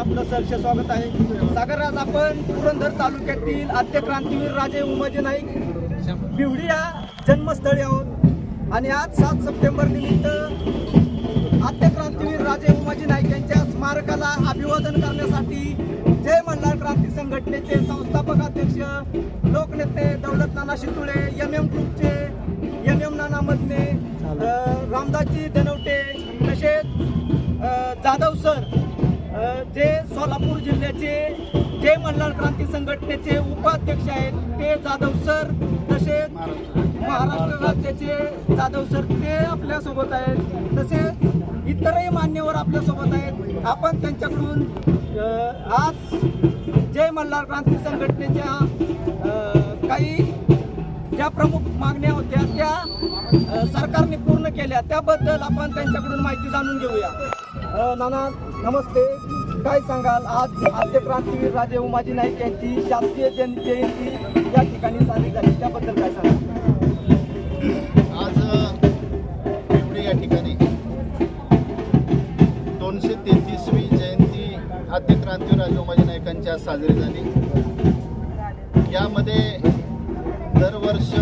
आपलं सहर्ष स्वागत आहे. सागर आज आपण पुरंदर तालुक्यातील आद्य क्रांतीवीर राजे उमाजी नाईक बिवडी या जन्मस्थळी आहोत. आणि आज सात सप्टेंबर निमित्त आद्य क्रांतीवीर राजे उमाजी नाईक यांच्या स्मारकाला अभिवादन करण्यासाठी जय मल्हार क्रांती संघटनेचे संस्थापक अध्यक्ष लोकनेते दौलत नाना शितुळे एम एम ग्रुपचे एम एम नाना मधने रामदासजी धनवटे तसेच जाधव सर जे सोलापूर जिल्ह्याचे जय मल्हार क्रांती संघटनेचे उपाध्यक्ष आहेत ते जाधव सर तसेच महाराष्ट्र राज्याचे जाधव सर ते आपल्यासोबत आहेत. तसेच इतरही मान्यवर आपल्यासोबत आहेत. आपण त्यांच्याकडून आज जय मल्हार क्रांती संघटनेच्या काही ज्या प्रमुख मागण्या होत्या त्या सरकारने पूर्ण केल्या त्याबद्दल आपण त्यांच्याकडून माहिती जाणून घेऊया. नाना नमस्ते. काय सांगाल? आज आद्य क्रांतीवीर राजे उमाजी नाईक यांची शासकीय जन जयंती या ठिकाणी साजरी झाली. त्याबद्दल काय सांगाल? आज पिंपरी या ठिकाणी दोनशे तेहतीसवी जयंती आद्य क्रांतीवीर उमाजी नायकांची आज साजरी झाली. यामध्ये दरवर्ष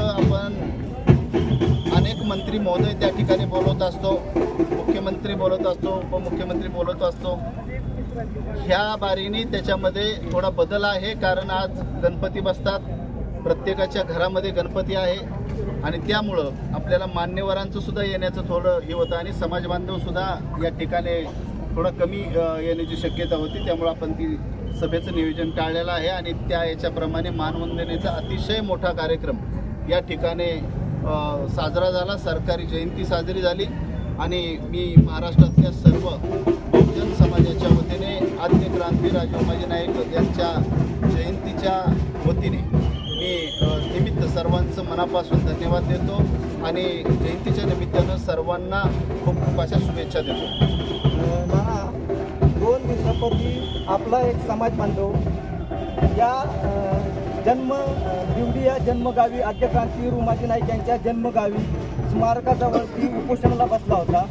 मंत्री महोदय त्या ठिकाणी बोलवत असतो मुख्यमंत्री बोलत असतो उपमुख्यमंत्री बोलत असतो. ह्या बारीने त्याच्यामध्ये थोडा बदल आहे कारण आज गणपती बसतात. प्रत्येकाच्या घरामध्ये गणपती आहे. आणि त्यामुळं आपल्याला मान्यवरांचं सुद्धा येण्याचं थोडं हे होतं आणि समाजबांधवसुद्धा या ठिकाणी थोडं कमी येण्याची शक्यता होती. त्यामुळं आपण ती सभेचं नियोजन टाळलेलं आहे. आणि त्या याच्याप्रमाणे मानवंदनेचा अतिशय मोठा कार्यक्रम या ठिकाणी साजरा झाला. सरकारी जयंती साजरी झाली. आणि मी महाराष्ट्रातल्या सर्व बहुजन समाजाच्या वतीने आद्य क्रांती राजोमाजी नाईक यांच्या जयंतीच्या वतीने मी निमित्त सर्वांचं मनापासून धन्यवाद देतो. आणि जयंतीच्या निमित्तानं सर्वांना खूप खूप अशा शुभेच्छा देतो. मला दोन दिवसापूर्वी आपला एक समाज बांधव या जन्म दिवडी या जन्मगावी आद्य रुमाजी नाईक यांच्या जन्मगावी स्मारकाजवळती उपोषणाला बसला होता.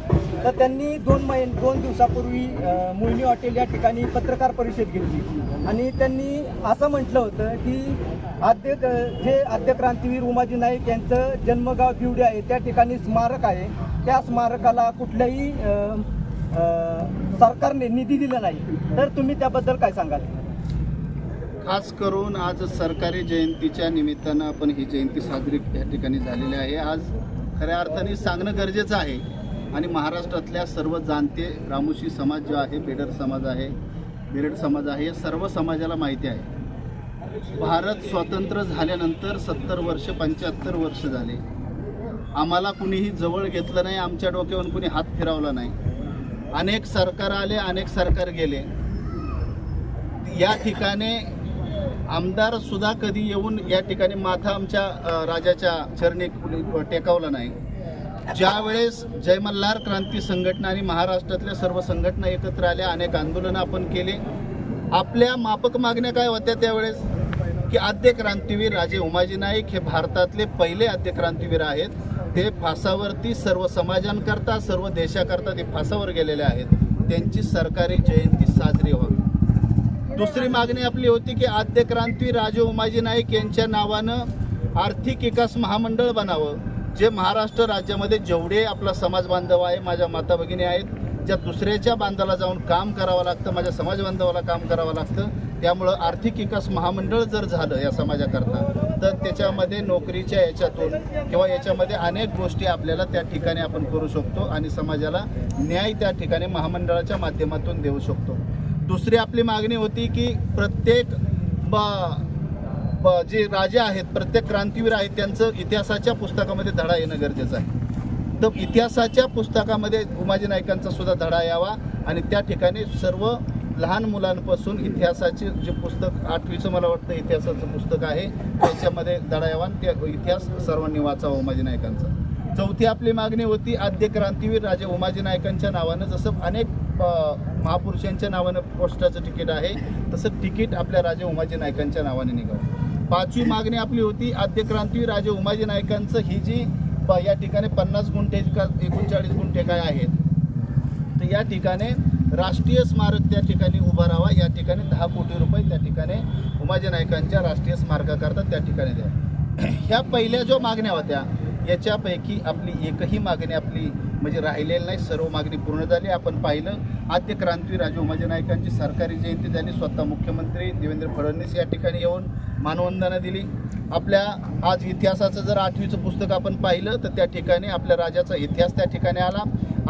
तर त्यांनी दोन महिन दोन दिवसापूर्वी मोहिनी हॉटेल या ठिकाणी पत्रकार परिषद घेतली. आणि त्यांनी असं म्हटलं होतं की आद्य जे आद्य क्रांतीवीर उमाजी नाईक यांचं जन्मगाव बिवडी आहे त्या ठिकाणी स्मारक आहे. त्या स्मारकाला कुठल्याही सरकारने निधी दिला नाही. तर तुम्ही त्याबद्दल काय सांगाल? खास करून आज सरकारी जयंतीच्या निमित्तानं आपण ही जयंती साजरी या ठिकाणी झालेली आहे. आज खऱ्या अर्थाने सांगणं गरजेचं आहे. आणि महाराष्ट्रातल्या सर्व जाणते रामोशी समाज जो आहे बेडर समाज आहे बेरड समाज आहे या सर्व समाजाला माहिती आहे. भारत स्वतंत्र झाल्यानंतर सत्तर वर्ष पंच्याहत्तर वर्ष झाले. आम्हाला कुणीही जवळ घेतलं नाही आमच्या डोक्यावरून कुणी हात फिरवला नाही. अनेक सरकार आले अनेक सरकार गेले. या ठिकाणी आमदार सुद्धा कधी येऊन या ठिकाणी माथा आमच्या राजाच्या चरणी टेकावला नाही. ज्यावेळेस जय मल्हार क्रांती संघटना आणि महाराष्ट्रातल्या सर्व संघटना एकत्र आल्या अनेक आंदोलनं आपण केले. आपल्या मापक मागण्या काय होत्या त्यावेळेस? की आद्य क्रांतीवीर राजे उमाजी नाईक हे भारतातले पहिले आद्य क्रांतीवीर आहेत. ते फासावरती सर्व समाजांकरता सर्व देशाकरता ते फासावर गेलेले आहेत. त्यांची सरकारी जयंती साजरी व्हावी. दुसरी मागणी आपली होती की आद्य क्रांती राजे उमाजी नाईक यांच्या नावानं आर्थिक विकास महामंडळ बनावं जे महाराष्ट्र राज्यामध्ये जेवढे आपला समाज बांधव आहे माझ्या माता भगिनी आहेत ज्या दुसऱ्याच्या बांधाला जाऊन काम करावं लागतं माझ्या समाज बांधवाला काम करावं लागतं त्यामुळं आर्थिक विकास महामंडळ जर झालं या समाजाकरता तर त्याच्यामध्ये नोकरीच्या याच्यातून किंवा याच्यामध्ये अनेक गोष्टी आपल्याला त्या ठिकाणी आपण करू शकतो आणि समाजाला न्याय त्या ठिकाणी महामंडळाच्या माध्यमातून देऊ शकतो. दुसरी आपली मागणी होती की प्रत्येक बा ब जे राजे आहेत प्रत्येक क्रांतीवीर आहेत त्यांचं इतिहासाच्या पुस्तकामध्ये धडा येणं गरजेचं आहे. तर इतिहासाच्या पुस्तकामध्ये उमाजी नायकांचा सुद्धा धडा यावा आणि त्या ठिकाणी सर्व लहान मुलांपासून इतिहासाचे जे पुस्तक आठवीचं मला वाटतं इतिहासाचं पुस्तक आहे त्याच्यामध्ये धडा यावा आणि त्या इतिहास सर्वांनी वाचावा उमाजी नायकांचा चौथी आपली मागणी होती आद्य क्रांतीवीर राजे उमाजी नायकांच्या नावानं जसं अनेक महापुरुषांच्या नावानं पोस्टाचं तिकीट आहे. तसं तिकीट आपल्या राजे उमाजी नायकांच्या नावाने निघावं पाचवी मागणी आपली होती आद्यक्रांती राजे उमाजी नायकांचं ही जी प- या ठिकाणी पन्नास गुंठे का एकोणचाळीस गुंठे काय आहेत तर या ठिकाणी राष्ट्रीय स्मारक त्या ठिकाणी उभा राहावा. या ठिकाणी दहा कोटी रुपये त्या ठिकाणी उमाजी नायकांच्या राष्ट्रीय स्मारकाकरता त्या ठिकाणी द्या. ह्या पहिल्या ज्या मागण्या होत्या याच्यापैकी आपली एकही मागणी आपली म्हणजे राहिलेलं नाही सर्व मागणी पूर्ण झाली. आपण पाहिलं आद्य क्रांती राजे उमाजी नायकांची सरकारी जयंती त्यांनी स्वतः मुख्यमंत्री देवेंद्र फडणवीस या ठिकाणी येऊन मानवंदना दिली. आपल्या आज इतिहासाचं जर आठवीचं पुस्तक आपण पाहिलं तर त्या ठिकाणी आपल्या राजाचा इतिहास त्या ठिकाणी आला.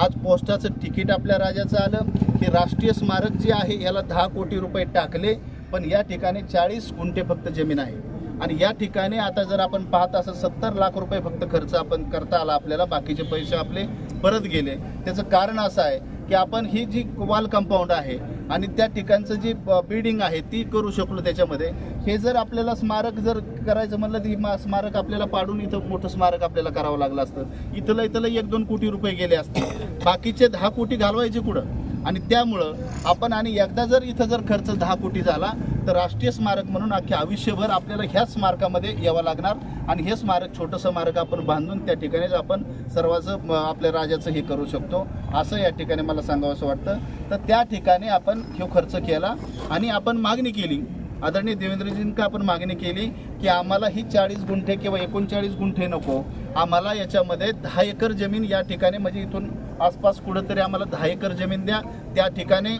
आज पोस्टाचं तिकीट आपल्या राजाचं आलं. हे राष्ट्रीय स्मारक जे आहे याला दहा कोटी रुपये टाकले पण या ठिकाणी चाळीस गुंठे फक्त जमीन आहे. आणि या ठिकाणी आता जर आपण पाहत असं सत्तर लाख रुपये फक्त खर्च आपण करता आला आपल्याला बाकीचे पैसे आपले परत गेले. त्याचं कारण असं आहे की आपण ही जी वॉल कंपाऊंड आहे आणि त्या ठिकाणचं जी बिल्डिंग आहे ती करू शकलो त्याच्यामध्ये. हे जर आपल्याला स्मारक जर करायचं म्हणलं तर ही मा- स्मारक आपल्याला पाडून इथं मोठं स्मारक आपल्याला करावं लागलं असतं. इथलं इथलं एक दोन कोटी रुपये गेले असते बाकीचे दहा कोटी घालवायचे कुठं? आणि त्यामुळं आपण आणि एकदा जर इथं जर खर्च दहा कोटी झाला तर राष्ट्रीय स्मारक म्हणून अख्खे आयुष्यभर आपल्याला ह्या स्मारकामध्ये यावं लागणार. आणि हे स्मारक छोटंसं स्मारक आपण बांधून त्या ठिकाणीच आपण सर्वांचं आपल्या राजाचं हे करू शकतो. असं या ठिकाणी मला सांगावं असं वाटतं. तर त्या ठिकाणी आपण हे खर्च केला. आणि आपण मागणी केली. आदरणीय देवेंद्रजींका आपण मागणी केली की आम्हाला ही चाळीस गुंठे किंवा एकोणचाळीस गुंठे नको. आम्हाला याच्यामध्ये दहा एकर जमीन या ठिकाणी म्हणजे इथून आसपास कुठंतरी आम्हाला दहा एकर जमीन द्या. त्या ठिकाणी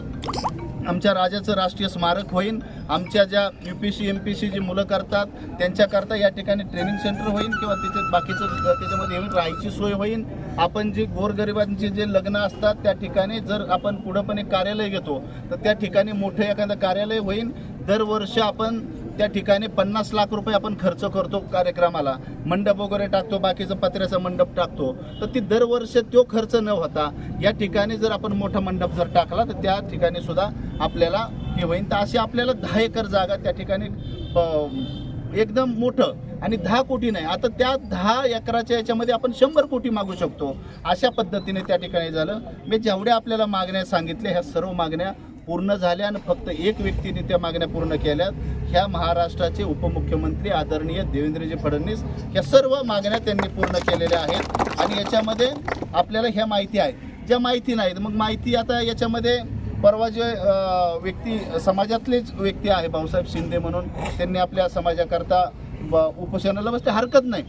आमच्या राजाचं राष्ट्रीय स्मारक होईल आमच्या ज्या U P C M P C जी मुलं करतात त्यांच्याकरता या ठिकाणी ट्रेनिंग सेंटर होईल किंवा तिथे बाकीचं त्याच्यामध्ये येऊन राहायची सोय होईल आपण जे गोरगरिबांचे जे लग्न असतात त्या ठिकाणी जर आपण पुढं पण एक कार्यालय घेतो तर त्या ठिकाणी मोठं एखादं कार्यालय होईल दरवर्षी आपण त्या ठिकाणी पन्नास लाख रुपये आपण खर्च करतो कार्यक्रमाला. मंडप वगैरे टाकतो बाकीचं पत्र्याचा मंडप टाकतो. तर ती दरवर्ष तो खर्च न होता या ठिकाणी जर आपण मोठा मंडप जर टाकला तर त्या ठिकाणी सुद्धा आपल्याला हे होईल. तर अशी आपल्याला दहा एकर जागा त्या ठिकाणी एकदम मोठं आणि दहा कोटी नाही. आता त्या दहा एकराच्या याच्यामध्ये आपण शंभर कोटी मागू शकतो. अशा पद्धतीने त्या ठिकाणी झालं. मी जेवढ्या आपल्याला मागण्या सांगितल्या ह्या सर्व मागण्या पूर्ण झाल्या आणि फक्त एक व्यक्तीने त्या मागण्या पूर्ण केल्यात. ह्या महाराष्ट्राचे उपमुख्यमंत्री आदरणीय देवेंद्रजी फडणवीस ह्या सर्व मागण्या त्यांनी पूर्ण केलेल्या आहेत. आणि याच्यामध्ये आपल्याला ह्या माहिती आहेत ज्या माहिती नाहीत मग माहिती आता याच्यामध्ये परवा जे व्यक्ती समाजातलेच व्यक्ती आहे भाऊसाहेब शिंदे म्हणून. त्यांनी आपल्या समाजाकरता ब- उपोषणाला बसते हरकत नाही.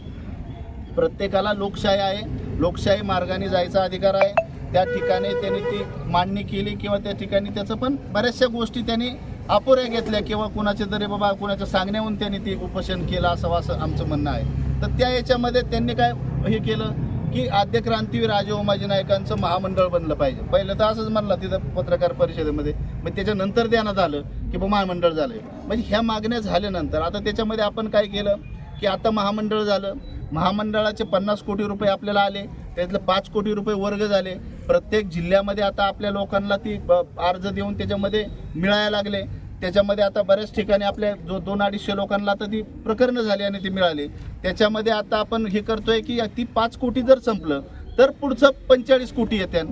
प्रत्येकाला लोकशाही आहे. लोकशाही मार्गाने जायचा अधिकार आहे. त्या ठिकाणी त्यांनी ती मांडणी केली किंवा त्या ठिकाणी त्याचं पण बऱ्याचशा गोष्टी त्यांनी अपुऱ्या घेतल्या किंवा कुणाच्या तरी बाबा कुणाच्या सांगण्याहून त्यांनी ती उपोषण केलं असं असं आमचं म्हणणं आहे. तर त्या याच्यामध्ये त्यांनी काय हे केलं की आद्य क्रांतीवीर राजे उमाजी नायकांचं महामंडळ बनलं पाहिजे. पहिलं तर असंच म्हणलं तिथं पत्रकार परिषदेमध्ये. मग त्याच्यानंतर ध्यानात आलं की बा महामंडळ झालं म्हणजे ह्या मागण्या झाल्यानंतर आता त्याच्यामध्ये आपण काय केलं की आता महामंडळ झालं. महामंडळाचे पन्नास कोटी रुपये आपल्याला आले. त्यातलं पाच कोटी रुपये वर्ग झाले. प्रत्येक जिल्ह्यामध्ये आता आपल्या लोकांना ती ब- अर्ज देऊन त्याच्यामध्ये मिळायला लागले. त्याच्यामध्ये आता बऱ्याच ठिकाणी आपल्या जो दोन अडीचशे लोकांना आता ती प्रकरणं झाली आणि ती मिळाली. त्याच्यामध्ये आता आपण हे करतोय की ती पाच कोटी जर संपलं तर पुढचं पंचेचाळीस कोटी येत्या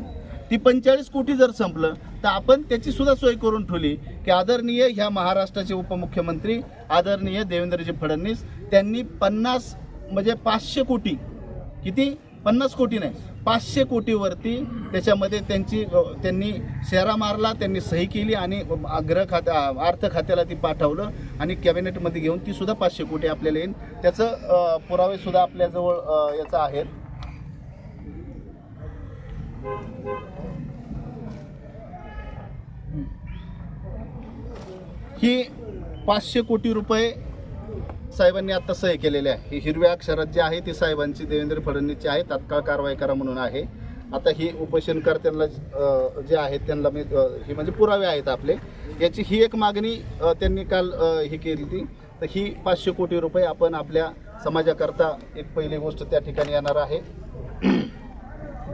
ती पंचेचाळीस कोटी जर संपलं तर आपण त्याची सुद्धा सोय करून ठेवली की आदरणीय ह्या महाराष्ट्राचे उपमुख्यमंत्री आदरणीय देवेंद्रजी फडणवीस त्यांनी पन्नास म्हणजे पाचशे कोटी किती? पन्नास कोटी नाही पाचशे कोटीवरती त्याच्यामध्ये त्यांची त्यांनी शेरा मारला त्यांनी सही केली आणि गृह खात्या अर्थ खात्याला ती पाठवलं आणि कॅबिनेटमध्ये घेऊन ती सुद्धा पाचशे कोटी आपल्याला येईल त्याचं पुरावेसुद्धा पुरावे सुद्धा आपल्याजवळ याचा याचं आहेत. ही पाचशे कोटी रुपये साहेबांनी आता सही केलेली आहे. ही हिरव्या अक्षरात जी आहे ती साहेबांची देवेंद्र फडणवीसची आहे तात्काळ कारवाई करा म्हणून आहे. आता ही उपोषणकर्त्यांना जे आहेत त्यांना मी हे म्हणजे पुरावे आहेत आपले. याची ही एक मागणी त्यांनी काल ही केली ती तर ही पाचशे कोटी रुपये आपण आपल्या समाजाकरता एक पहिली गोष्ट त्या ठिकाणी येणार आहे.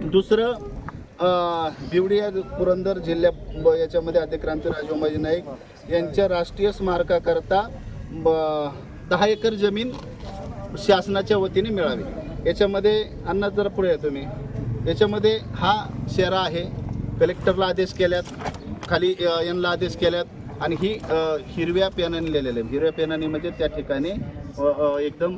दुसरं अ, बिवडी या पुरंदर जिल्ह्या याच्यामध्ये आदिक्रांती राजोमाजी नाईक यांच्या राष्ट्रीय स्मारकाकरता ब- दहा एकर जमीन शासनाच्या वतीने मिळावी. याच्यामध्ये अण्णा जरा पुढे या तुम्ही. याच्यामध्ये हा शेरा आहे. कलेक्टरला आदेश केल्यात. खाली यांना आदेश केल्यात. आणि ही हिरव्या पेनाने लिहिलेलं आहे. हिरव्या पेनाने म्हणजे त्या ठिकाणी एकदम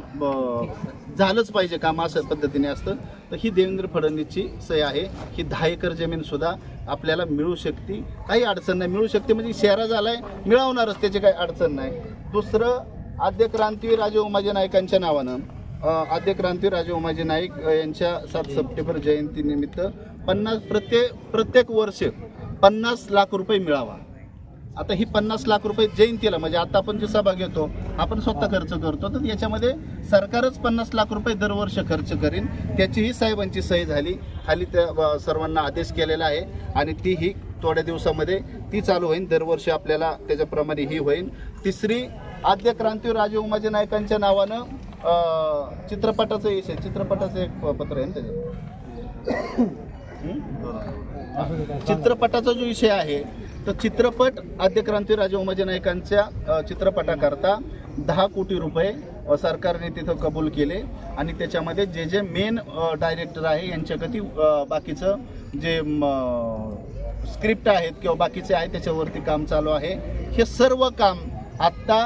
झालंच पाहिजे काम असं पद्धतीने असतं. तर ही देवेंद्र फडणवीसची सय आहे. ही दहा एकर जमीनसुद्धा आपल्याला मिळू शकते. काही अडचण नाही. मिळू शकते म्हणजे शहरा आहे मिळवणारच. त्याची काही अडचण नाही. दुसरं आद्य क्रांतीवीर राजे उमाजी नाईकांच्या नावानं आद्य क्रांतीवीर राजे उमाजी नाईक यांच्या सात सप्टेंबर जयंतीनिमित्त पन्नास प्रत्येक प्रत्येक वर्ष पन्नास लाख रुपये मिळावा. आता ही पन्नास लाख रुपये जयंतीला म्हणजे आता आपण जी सभा घेतो आपण स्वतः खर्च करतो तर याच्यामध्ये सरकारच पन्नास लाख रुपये दरवर्ष खर्च करीन त्याचीही साहेबांची सही झाली. खाली त्या सर्वांना आदेश केलेला आहे आणि ती ही थोड्या दिवसामध्ये ती चालू होईल दरवर्षी आपल्याला त्याच्याप्रमाणे ही होईल तिसरी आद्य क्रांतीवीर राजे उमाजी नायकांच्या नावानं चित्रपटाचं यश आहे. चित्रपटाचं एक पत्र आहे ना त्याच्यात. चित्रपटाचा जो विषय आहे तर चित्रपट आद्य क्रांती राजे उमाजी नायकांच्या चित्रपटाकरता दहा कोटी रुपये सरकारने तिथं कबूल केले. आणि त्याच्यामध्ये जे जे मेन डायरेक्टर आहे यांच्याकती बाकीचं जे स्क्रिप्ट आहेत किंवा बाकीचे आहे त्याच्यावरती काम चालू आहे. हे सर्व काम आत्ता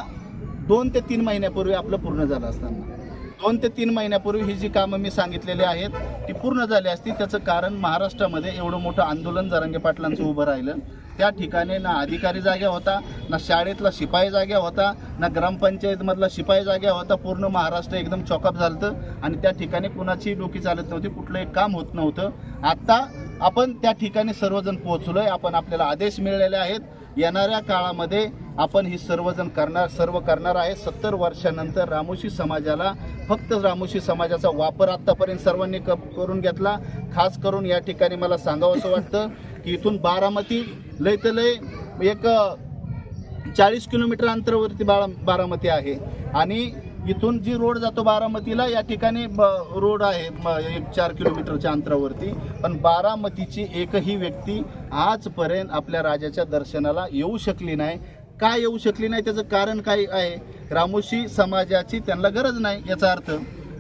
दोन ते तीन महिन्यापूर्वी आपलं पूर्ण झालं असताना. दोन ते तीन महिन्यापूर्वी ही जी कामं मी सांगितलेली आहेत ती पूर्ण झाली असती. त्याचं कारण महाराष्ट्रामध्ये एवढं मोठं आंदोलन जरांगे पाटलांचं उभं राहिलं. त्या ठिकाणी ना अधिकारी जाग्या होता ना शाळेतला शिपाई जाग्या होता ना ग्रामपंचायतमधला शिपाई जाग्या होता. पूर्ण महाराष्ट्र एकदम चॉकअप झालं आणि त्या ठिकाणी कुणाची डोकी चालत नव्हती कुठलंही काम होत नव्हतं. आत्ता आपण त्या ठिकाणी सर्वजण पोहोचलोय. आपण आपल्याला आदेश मिळालेले आहेत. येणाऱ्या काळामध्ये आपण ही सर्वजण करणार सर्व करणार आहे. सत्तर वर्षानंतर रामोशी समाजाला फक्त रामोशी समाजाचा वापर आत्तापर्यंत सर्वांनी क करून घेतला. खास करून या ठिकाणी मला सांगावं असं वाटतं की इथून बारामती लय तर लय एक चाळीस किलोमीटर अंतरावरती बारा बारामती आहे. आणि इथून जी रोड जातो बारामतीला या ठिकाणी ब- रोड आहे एक चार किलोमीटरच्या अंतरावरती. पण बारामतीची एकही व्यक्ती आजपर्यंत आपल्या राजाच्या दर्शनाला येऊ शकली नाही. काय येऊ शकली नाही त्याचं कारण काय आहे? रामोशी समाजाची त्यांना गरज नाही याचा अर्थ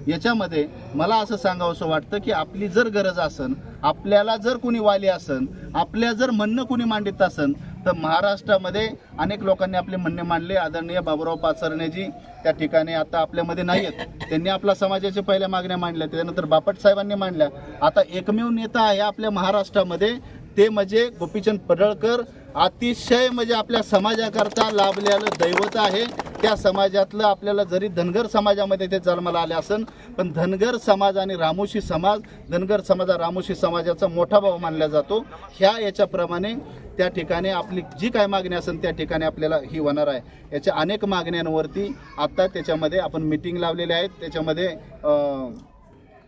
याच्यामध्ये मला असं सांगावंसं वाटतं की आपली जर गरज असन आपल्याला जर कोणी वाली असन आपल्या जर म्हणणं कोणी मांडित असन तर महाराष्ट्रामध्ये अनेक लोकांनी आपले म्हणणे मांडले. आदरणीय बाबुराव पाचरणेजी त्या ठिकाणी आता आपल्यामध्ये नाही आहेत त्यांनी आपल्या समाजाच्या पहिल्या मागण्या मांडल्या त्याच्यानंतर बापट साहेबांनी मांडल्या. आता एकमेव नेता आहे आपल्या महाराष्ट्रामध्ये ते म्हणजे गोपीचंद पडळकर अतिशय म्हणजे आपल्या समाजाकरता लाभलेलं दैवत आहे. त्या समाजातलं आपल्याला जरी धनगर समाजामध्ये ते जन्माला आले असन पण धनगर समाज आणि रामोशी समाज धनगर समाज हा रामोशी समाजाचा मोठा भाव मानला जातो. ह्या याच्याप्रमाणे त्या ठिकाणी आपली जी काय मागणी असेल त्या ठिकाणी आपल्याला ही होणार आहे. याच्या अनेक मागण्यांवरती आत्ता त्याच्यामध्ये आपण मिटिंग लावलेले आहेत. त्याच्यामध्ये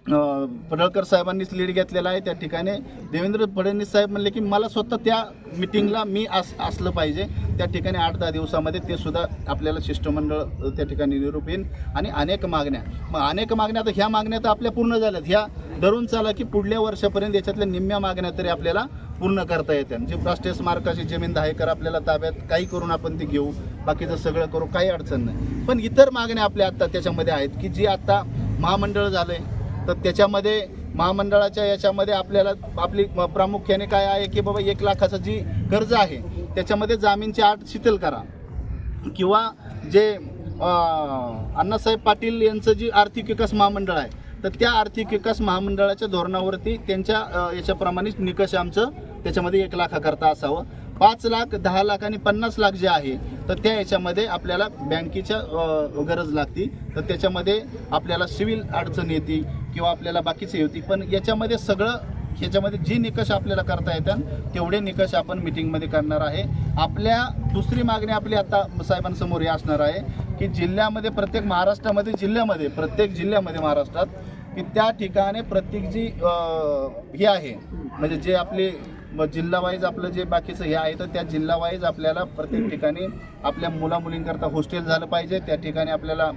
पडळकर साहेबांनीच लीड घेतलेला आहे त्या ठिकाणी. देवेंद्र फडणवीस साहेब म्हणले की मला स्वतः त्या मिटिंगला मी अस असलं पाहिजे. त्या ठिकाणी आठ दहा दिवसामध्ये ते सुद्धा आपल्याला शिष्टमंडळ त्या ठिकाणी निरोप येईल आणि अनेक मागण्या. मग अनेक मागण्या आता ह्या मागण्या तर आपल्या पूर्ण झाल्यात. ह्या धरून चाला की पुढल्या वर्षापर्यंत याच्यातल्या निम्म्या मागण्या तरी आपल्याला पूर्ण करता येतात जे म्हणजे राष्ट्रीय स्मारकाची जमीन दहा एकर आपल्याला ताब्यात काही करून आपण ती घेऊ. बाकीचं सगळं करू काही अडचण नाही. पण इतर मागण्या आपल्या आत्ता त्याच्यामध्ये आहेत की जी आत्ता महामंडळ झालं आहे तर त्याच्यामध्ये महामंडळाच्या याच्यामध्ये आपल्याला आपली प्रामुख्याने काय आहे की बाबा एक लाखाचं जी कर्ज आहे त्याच्यामध्ये जामीनची आठ शिथिल करा. किंवा जे अण्णासाहेब पाटील यांचं जी आर्थिक विकास महामंडळ आहे तर त्या आर्थिक विकास महामंडळाच्या धोरणावरती त्यांच्या याच्याप्रमाणेच निकष आमचं त्याच्यामध्ये एक लाखाकरता असावं. पाच लाख दहा लाख आणि पन्नास लाख जे आहे तर त्या याच्यामध्ये आपल्याला बँकेच्या गरज लागती. तर त्याच्यामध्ये आपल्याला सिव्हिल अडचण येते किंवा आपल्याला बाकीची होती पण याच्यामध्ये सगळं ह्याच्यामध्ये जी निकष आपल्याला करता येतात तेवढे निकष आपण मिटिंगमध्ये करणार आहे. आपल्या दुसरी मागणी आपली आता साहेबांसमोर हे असणार आहे की जिल्ह्यामध्ये प्रत्येक महाराष्ट्रामध्ये जिल्ह्यामध्ये प्रत्येक जिल्ह्यामध्ये महाराष्ट्रात की त्या ठिकाणी प्रत्येक जी हे आहे म्हणजे जे आपले मग जिल्हावाईज आपलं जे बाकीचं हे आहे तर त्या जिल्हावाईज आपल्याला प्रत्येक ठिकाणी आपल्या मुला मुलींकरता हॉस्टेल झालं पाहिजे. त्या ठिकाणी आपल्याला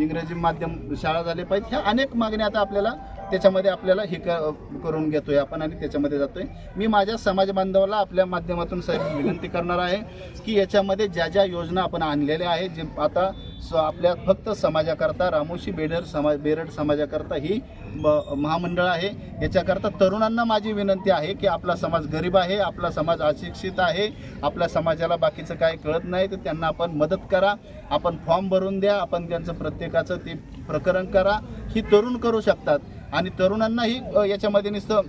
इंग्रजी माध्यम शाळा झाली पाहिजे. ह्या अनेक मागण्या आता आपल्याला त्याच्यामध्ये आपल्याला हे क- करून घेतोय आपण आणि त्याच्यामध्ये जातोय. मी माझ्या समाज बांधवाला आपल्या माध्यमातून साहेब विनंती करणार आहे की याच्यामध्ये ज्या ज्या योजना आपण आणलेल्या आहेत जे आता स आपल्या फक्त समाजाकरता रामोशी बेडर समाज बेरड समाजाकरता ही म- महामंडळ आहे. याच्याकरता तरुणांना माझी विनंती आहे की आपला समाज गरीब आहे आपला समाज अशिक्षित आहे आपल्या समाजाला बाकीचं काय कळत नाही तर त्यांना आपण मदत करा. आपण फॉर्म भरून द्या आपण त्यांचं प्रत्येकाचं ते प्रकरण करा. ही तरुण करू शकतात. आणि तरुणांनाही याच्यामध्ये नुसतं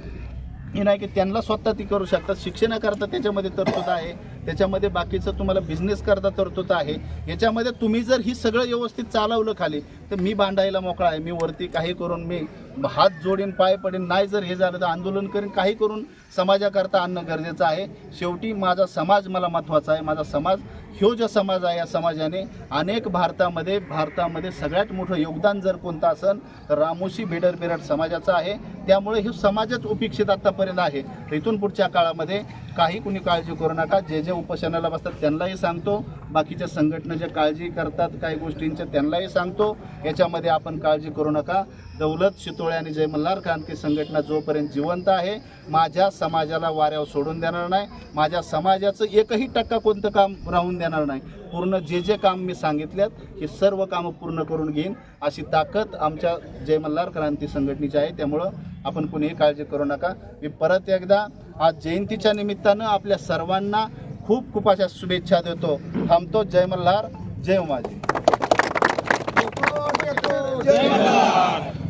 हे नाही की त्यांना स्वतः ती करू शकतात. शिक्षणाकरता त्याच्यामध्ये तरतूद आहे. त्याच्यामध्ये बाकीचं तुम्हाला बिझनेस करता तरतूद आहे. याच्यामध्ये तुम्ही जर ही सगळं व्यवस्थित चालवलं खाली तर मी भांडायला मोकळा आहे. मी वरती काही करून मी हात जोडीन पाय पडेन नाही जर हे झालं तर आंदोलन करीन काही करून समाजाकरता आणणं गरजेचं आहे. शेवटी माझा समाज मला महत्त्वाचा आहे. माझा समाज ह्यो जो समाज आहे या समाजाने अनेक भारतामध्ये भारतामध्ये सगळ्यात मोठं योगदान जर कोणतं असेल तर रामोशी बेडर बेरड समाजाचं आहे. त्यामुळे हे समाजच उपेक्षित आत्तापर्यंत आहे. तर इथून पुढच्या काळामध्ये काही कुणी काळजी करू नका. जे जे उपोषणाला बसतात त्यांनाही सांगतो. बाकीच्या संघटना ज्या काळजी करतात काही गोष्टींच्या त्यांनाही सांगतो. याच्यामध्ये आपण काळजी करू नका. दौलत शितोळे आणि जय मल्हार क्रांती संघटना जोपर्यंत जिवंत आहे माझ्या समाजाला वाऱ्यावर सोडून देणार नाही. माझ्या समाजाचं एकही टक्का कोणतं काम राहून देणार नाही. पूर्ण जे जे काम मी सांगितल्यात हे सर्व कामं पूर्ण करून घेईन. अशी ताकद आमच्या जय मल्हार क्रांती संघटनेची आहे. त्यामुळं आपण कुणीही काळजी करू नका. मी परत एकदा आज जयंतीच्या निमित्तानं आपल्या सर्वांना खूप खूप अशा शुभेच्छा देतो. थांबतो. जय मल्हार. जय उमाजी. जय मल्हार.